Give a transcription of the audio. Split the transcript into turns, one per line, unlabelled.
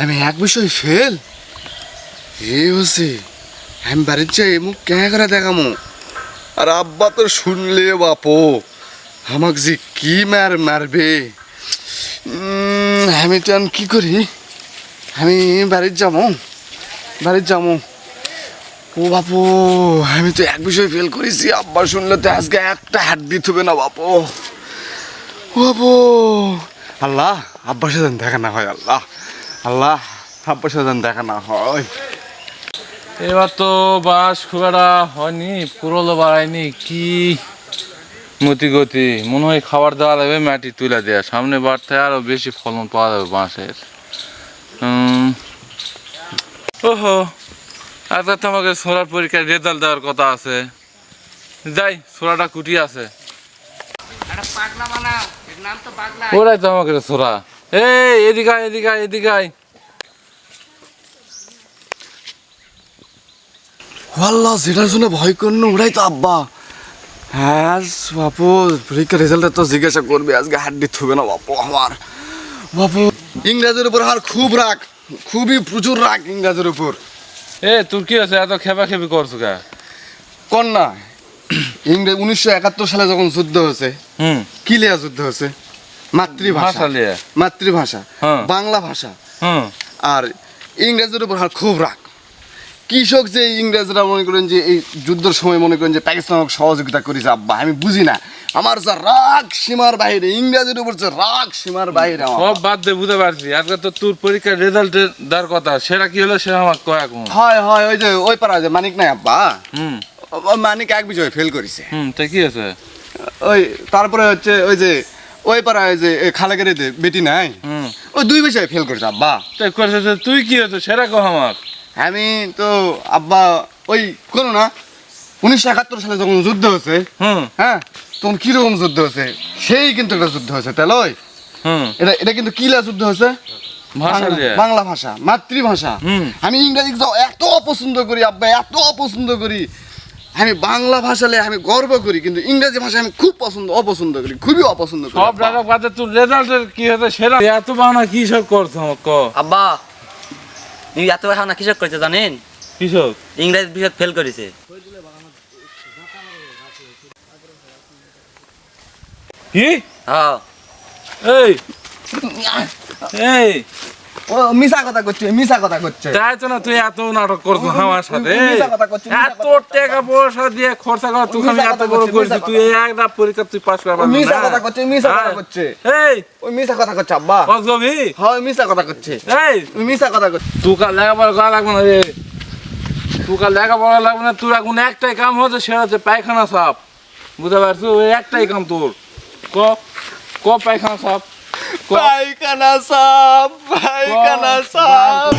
আমি এক বিষয় ফেল। এ হচ্ছে, আমি বাড়ির চাই মুখ কেন করে দেখামো। আর আব্বা তো শুনলে বাপো, আমাক যে কি মার মারবে। আমি তো কি করি? আমি বাড়ির যাব বাড়ির যাব ও বাপু, আমি তো এক বিষয় ফেল করেছি। আব্বা শুনলে তো আজকে একটা হাত দিতে হবে না বাপু। ও বাপু, আল্লাহ, আব্বার সাথে দেখা না হয়, আল্লাহ। আল্লাহ আব্বার সাথে দেখা না হয়।
এবার তো বাস খুব একটা হয়নি পুরোলো বাড়ায়নি কি মতি গতি মনে হয় খাবার দেওয়া লাগবে মাটি তুলে দেওয়া সামনে বাড়তে আরও বেশি ফলন পাওয়া যাবে বাঁশের। ওহো আজকে তো আমাকে সোলার পরীক্ষার রেজাল্ট দেওয়ার কথা আছে। যাই সোলাটা কুটি আছে।
একটা পাগলা বানাও এর নাম তো পাগলা।
ওরাই তো আমাকে সোরা এই এদিকে আয়, এদিকে আয়, এদিকে আয়।
আল্লাহ যেটার জন্য ভয় করল ওরাই তো আব্বা। হ্যাঁ বাপু পরীক্ষার রেজাল্টটা তো জিজ্ঞাসা করবে আজকে হাত দিতে হবে না বাপু আমার। বাপু ইংরেজের উপর আমার খুব রাগ খুবই প্রচুর রাগ ইংরেজের উপর।
এ তোর কি আছে এত খেপা খেপি করছ কে?
কন্যা ইংরেজ উনিশশো একাত্তর সালে যখন যুদ্ধ হয়েছে
হুম।
কি লিয়া যুদ্ধ হয়েছে মাতৃভাষা।
ভাষা
মাতৃভাষা।
হ্যাঁ।
বাংলা ভাষা। আর ইংরেজের উপর খুব রাগ। কৃষক যে ইংরেজরা মনে করেন যে এই যুদ্ধের সময় মনে করেন যে পাকিস্তান সহযোগিতা করেছে আব্বা আমি বুঝি না। আমার যা রাগ সীমার বাইরে ইংরেজের উপর যে রাগ সীমার বাইরে।
সব বাদ দিয়ে বুঝতে পারছি। আজকে তো তোর পরীক্ষার রেজাল্ট দেওয়ার কথা। সেটা কি হলো সেটা আমার কয় এখন।
হয় হয় ওই যে ওই পারা যে মানিক নাই আব্বা।
হুম।
মানিক এক বিষয় ফেল করেছে।
হুম তাই কি আছে
ওই তারপরে হচ্ছে ওই যে ওই পারা ওই যে খালাগেরিতে বেটি নাই? ওই দুই বিষয়ে ফেল করেছে আব্বা।
তাই করেছে তুই কি হতো সেটা কহ আমার
আমি তো আব্বা ওই কোনো না উনিশশো একাত্তর সালে যখন যুদ্ধ হয়েছে হ্যাঁ তখন কীরকম যুদ্ধ হয়েছে? সেই কিন্তু একটা যুদ্ধ হয়েছে তাই লয়?
হুম।
এটা এটা কিন্তু কিলা যুদ্ধ হয়েছে?
ভাষা
বাংলা- ভাষা মাতৃভাষা। আমি ইংরেজি এত অপছন্দ করি আব্বা এত অপছন্দ করি। আমি বাংলা ভাষালে আমি গর্ব করি কিন্তু ইংরেজি ভাষা আমি খুব পছন্দ অপছন্দ করি খুবই অপছন্দ করি।
সব
আব্বা।
ডাটা বাদে তোর রেজাল্টের কি হতো সেটা এত বানা কি সব করছ ক?
আব্বা তুমি এত ভাষা না কিসব করেছে জানেন?
কৃষক
ইংরেজ বিষয় ফেল করেছে।
কি?
হ্যাঁ।
এই এই
ও মিছা কথা করছে মিছা কথা করছে।
তাই তো না তুই এত নাটক করছ আমার সাথে? এত টাকা পয়সা দিয়ে খরচা করা তুই আমি এত বড়
করছিস,
তুই এই একটা পরীক্ষা তুই পাস
মিছা কথা করছে মিছা কথা করছে।
এই!
ওই মিছা কথা করছে আব্বা। হয় মিছা কথা করছে।
এই!
ওই মিছা কথা করছে।
তুই কাল লেখাপড়া করা লাগবে না রে। তুই কাল লেখাপড়া লাগবে না তোর এখন একটাই কাম হচ্ছে সেটা হচ্ছে পায়খানা সাপ। বুঝতে পারছ ওই একটাই কাম তোর। ক? ক পায়খানা সাপ?
পায়খানা সাপ পায়খানা সাপ